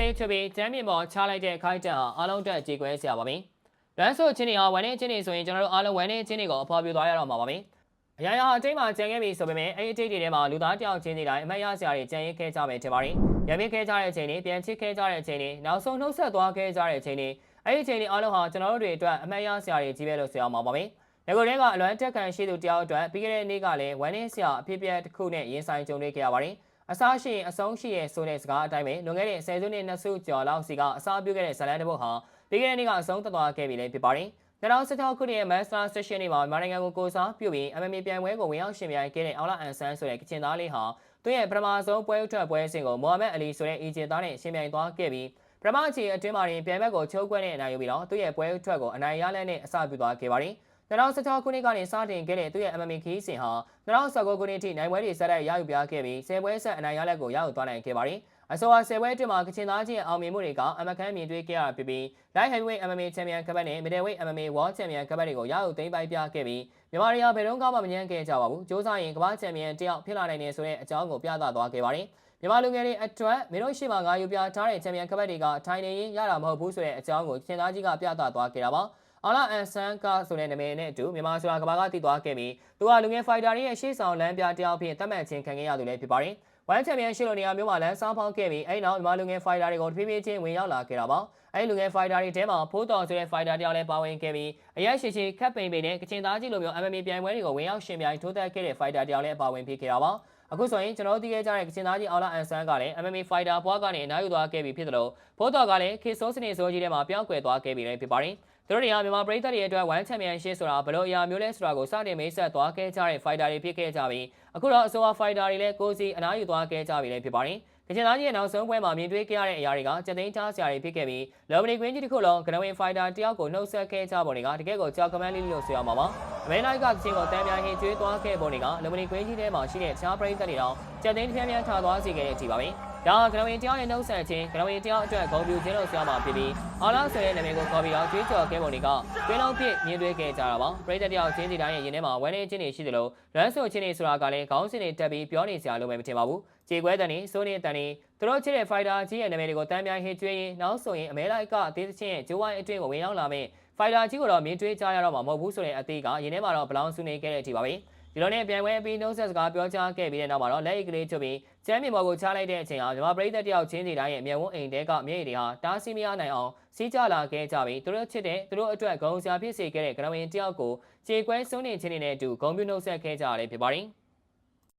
လေးချွပြီးကျမ်းမြေပေါ်ချလိုက်တဲ့ခိုက်တက်ဟာအားလုံးတက်ကြေကွဲစရာပါပဲ။လမ်းဆိုချင်းတွေဟာဝမ်းနေချင်းတွေဆိုရင်ကျွန်တော်တို့အားလုံးဝမ်းနေချင်းတွေကိုအဖော်ပြသွားရတော့မှာပါပဲ။အရာရာအတိတ်မှာကြံခဲ့ပြီဆိုပေမဲ့အဲ့ဒီအတိတ်တွေထဲမှာလူသားတယောက်ချင်းတွေတိုင်းအမတ်ရစရာတွေကြံရခဲ့ကြမယ်ထင်ပါတယ်။ရံပြခဲ့ကြတဲ့အချိန်တွေပြန်ချစ်ခဲ့ကြတဲ့အချိန်တွေနောက်ဆုံးနှုတ်ဆက်သွားခဲ့ကြတဲ့အချိန်တွေအဲ့ဒီအချိန်တွေအားလုံးဟာကျွန်တော်တို့တွေအတွက်အမတ်ရစရာတွေကြီးပဲလို့ဆိုရမှာပါပဲ။ငကိုတဲကအလွမ်းတက်ခံရှိသူတယောက်အတွက်ပြီးခဲ့တဲ့နေ့ကလည်းဝမ်းနေစရာအဖြစ်အပျက်တစ်ခုနဲ့ရင်ဆိုင်ကြုံတွေ့ခဲ့ရပါတယ်။ အစားရှိရင်အဆုံးရှိရဲ့ဆိုတဲ့စကားအတိုင်းပဲလွန်ခဲ့တဲ့ဆယ်စုနှစ်နှစ်စုကျော်လောက်စီကအစားပြုခဲ့တဲ့ဇလန်တစ်ပုတ်ဟာပြီးခဲ့တဲ့နေ့ကအဆုံးသတ်သွားခဲ့ပြီလည်းဖြစ်ပါတယ်။2016ခုနှစ်ရဲ့ Master Session နေ့မှာမြန်မာနိုင်ငံကိုကိုစားပြုပြီး MMA ပြိုင်ပွဲကိုဝင်ရောက်ရှင်ပြိုင်ခဲ့တဲ့အောင်လာအန်ဆန်းဆိုတဲ့ကချင်သားလေးဟာသူ့ရဲ့ပထမဆုံးပွဲဥထွက်ပွဲစဉ်ကိုမိုဟာမက်အလီဆိုတဲ့အီဂျင်သားနဲ့ရှင်ပြိုင်သွားခဲ့ပြီးပထမအချိန်အတွင်းမှာတင်ပြိုင်ဘက်ကိုချုပ်ကွက်နဲ့အနိုင်ယူပြီးတော့သူ့ရဲ့ပွဲဥထွက်ကိုအနိုင်ရလက်နဲ့အစပြုသွားခဲ့ပါတယ်။ 2016ခုနှစ်ကနေစတင်ခဲ့တဲ့သူ့ရဲ့ MMA ခီးစဉ်ဟာ2019ခုနှစ်ထိနိုင်ပွဲတွေဆက်တိုက်ရယူပြခဲ့ပြီး10ပွဲဆက်အနိုင်ရလက်ကိုရယူသွားနိုင်ခဲ့ပါတယ်။အဆိုပါ10ပွဲအတွင်းမှာကချင်သားချင်းအောင်မြင်မှုတွေကအမကန်မြင်တွေ့ခဲ့ရဖြစ်ပြီး Light Heavyweight MMA Champion ကပတ်နဲ့ Middleweight MMA World Champion ကပတ်တွေကိုရယူသိမ်းပိုက်ပြခဲ့ပြီးမြန်မာတွေကဘယ်တော့မှမငြင်းခဲ့ကြပါဘူး။စ조사ရင်ကမ္ဘာချန်ပီယံတယောက်ဖြစ်လာနိုင်တယ်ဆိုတဲ့အကြောင်းကိုပြသသွားခဲ့ပါတယ်။မြန်မာလူငယ်တွေအတွက်မင်းတို့ရှိမှငါယူပြထားတဲ့ချန်ပီယံကပတ်တွေကထိုင်နေရင်ရတာမဟုတ်ဘူးဆိုတဲ့အကြောင်းကိုချင်သားကြီးကပြသသွားခဲ့တာပါ။ အော်လာအန်ဆန်ကာဆိုတဲ့နာမည်နဲ့အတူမြန်မာဆိုတာကဘာကတည်သွားခဲ့ပြီးသူကလူငယ်ဖိုက်တာတွေရဲ့ရှေ့ဆောင်လမ်းပြတယောက်ဖြစ်သတ်မှတ်ခြင်းခံခဲ့ရသူလည်းဖြစ်ပါတယ်။ဝမ်ချန်ပီယံရှိလိုနေရာမျိုးမှာလမ်းစားဖောက်ခဲ့ပြီးအဲဒီနောက်မြန်မာလူငယ်ဖိုက်တာတွေကိုတဖြည်းဖြည်းချင်းဝင်ရောက်လာခဲ့တာပါ။အဲဒီလူငယ်ဖိုက်တာတွေထဲမှာဖိုးတော်ဆိုတဲ့ဖိုက်တာတယောက်လည်းပါဝင်ခဲ့ပြီးအရက်ရှိရှိခက်ပိန်ပိန်နဲ့ကချင်သားကြီးလိုမျိုး MMA ပြိုင်ပွဲတွေကိုဝင်ရောက်ရှင်ပြိုင်ထိုးသက်ခဲ့တဲ့ဖိုက်တာတယောက်လည်းပါဝင်ဖြစ်ခဲ့တာပါ။အခုဆိုရင်ကျွန်တော်သိခဲ့ကြတဲ့ကချင်သားကြီးအောင်လာအန်ဆန်ကလည်း MMA fighter ဘွားကနေအနားယူသွားခဲ့ပြီဖြစ်တယ်လို့ဖိုးတော်ကလည်းခေဆိုးစနေဆိုးကြီးထဲမှာပြောင်းကွယ်သွားခဲ့ပြီလည်းဖြစ်ပါတယ်။ သူတို့တွေကမြန်မာပြည်သက်တွေအတွက်ဝမ်ချန်ပီယံရှစ်ဆိုတာဘယ်လိုအရာမျိုးလဲဆိုတာကိုစတင်မိတ်ဆက်သွားခဲ့ကြတဲ့ fighter တွေဖြစ်ခဲ့ကြပြီးအခုတော့အဆိုပါ fighter တွေလည်းကိုစီအနားယူသွားခဲ့ကြပြီလည်းဖြစ်ပါတယ်။ကချင်သားကြီးရဲ့နောက်ဆုံးပွဲမှာမြင်တွေ့ခဲ့ရတဲ့အရာတွေကစက်သိန်းချဆရာတွေဖြစ်ခဲ့ပြီးလော်မနီကွင်းကြီးတစ်ခုလုံးကနဝင်ဖိုင်တာတယောက်ကိုနှုတ်ဆက်ခဲ့ကြပုံတွေကတကယ်ကိုကြောက်ကမန်းလေးလို့ဆိုရမှာပါအမေနိုင်ကကချင်ကိုတန်ပြန်ဟင်ကျွေးသွားခဲ့ပုံတွေကလော်မနီကွင်းကြီးထဲမှာရှိတဲ့ချားပရိသတ်တွေတော့စက်သိန်းတစ်ပြန်ပြန်ထားသွားစေခဲ့တဲ့အထိပါပဲ ဒါကနဝင်တယောက်ရဲ့နှုတ်ဆက်ခြင်းကနဝင်တယောက်အတွက်ဂုဏ်ပြုခြင်းလို့ဆိုရမှာဖြစ်ပြီးအော်လာဆိုတဲ့နာမည်ကိုခေါ်ပြီးတော့ကြွေးကြော်ခဲ့ပုံတွေကတွင်းလုံးပြည့်မြင်တွေ့ခဲ့ကြတာပါပရိသတ်တယောက်ချင်းစီတိုင်းရဲ့ရင်ထဲမှာဝမ်းနေခြင်းတွေရှိတယ်လို့လွမ်းဆိုခြင်းတွေဆိုတာကလည်းခေါင်းစဉ်တွေတက်ပြီးပြောနေစရာလိုပဲမထင်ပါဘူးကြေကွဲတန်နေစိုးနေတန်နေသူတို့ချစ်တဲ့ fighter ကြီးရဲ့နာမည်တွေကိုတန်းပြိုင်ဟစ်ကျွေးရင်နောက်ဆိုရင်အမဲလိုက်ကအသေးသချင်းရဲ့ဂျိုးဝိုင်းအတွင်းကိုဝင်ရောက်လာမယ့် fighter ကြီးကိုတော့မြင်တွေ့ကြရတော့မှာမဟုတ်ဘူးဆိုတဲ့အသေးကရင်းထဲမှာတော့ဘလောင်ဆူနေခဲ့တဲ့အထိပါပဲ ဒီလိုနဲ့ပြန်ပွဲပြီးနှုတ်ဆက်စကားပြောကြားခဲ့ပြီးတဲ့နောက်မှာတော့လက်အိတ်ကလေးချုပ်ပြီးကျမ်းမြေပေါ်ကိုချလိုက်တဲ့အချိန်ဟာမြမပရိသတ်တယောက်ချင်းစီတိုင်းရဲ့အမြဲဝန်းအိမ်တဲကမျက်ရည်တွေဟာတားဆီးမရနိုင်အောင်စီးကြလာခဲ့ကြပြီးသူတို့ချစ်တဲ့သူတို့အတွက်ဂုံစရာဖြစ်စေခဲ့တဲ့ကရဝင်တယောက်ကိုခြေကွဲဆုံးနေခြင်းတွေနဲ့အတူဂုံပြုနှုတ်ဆက်ခဲ့ကြရတဲ့ဖြစ်ပါတယ်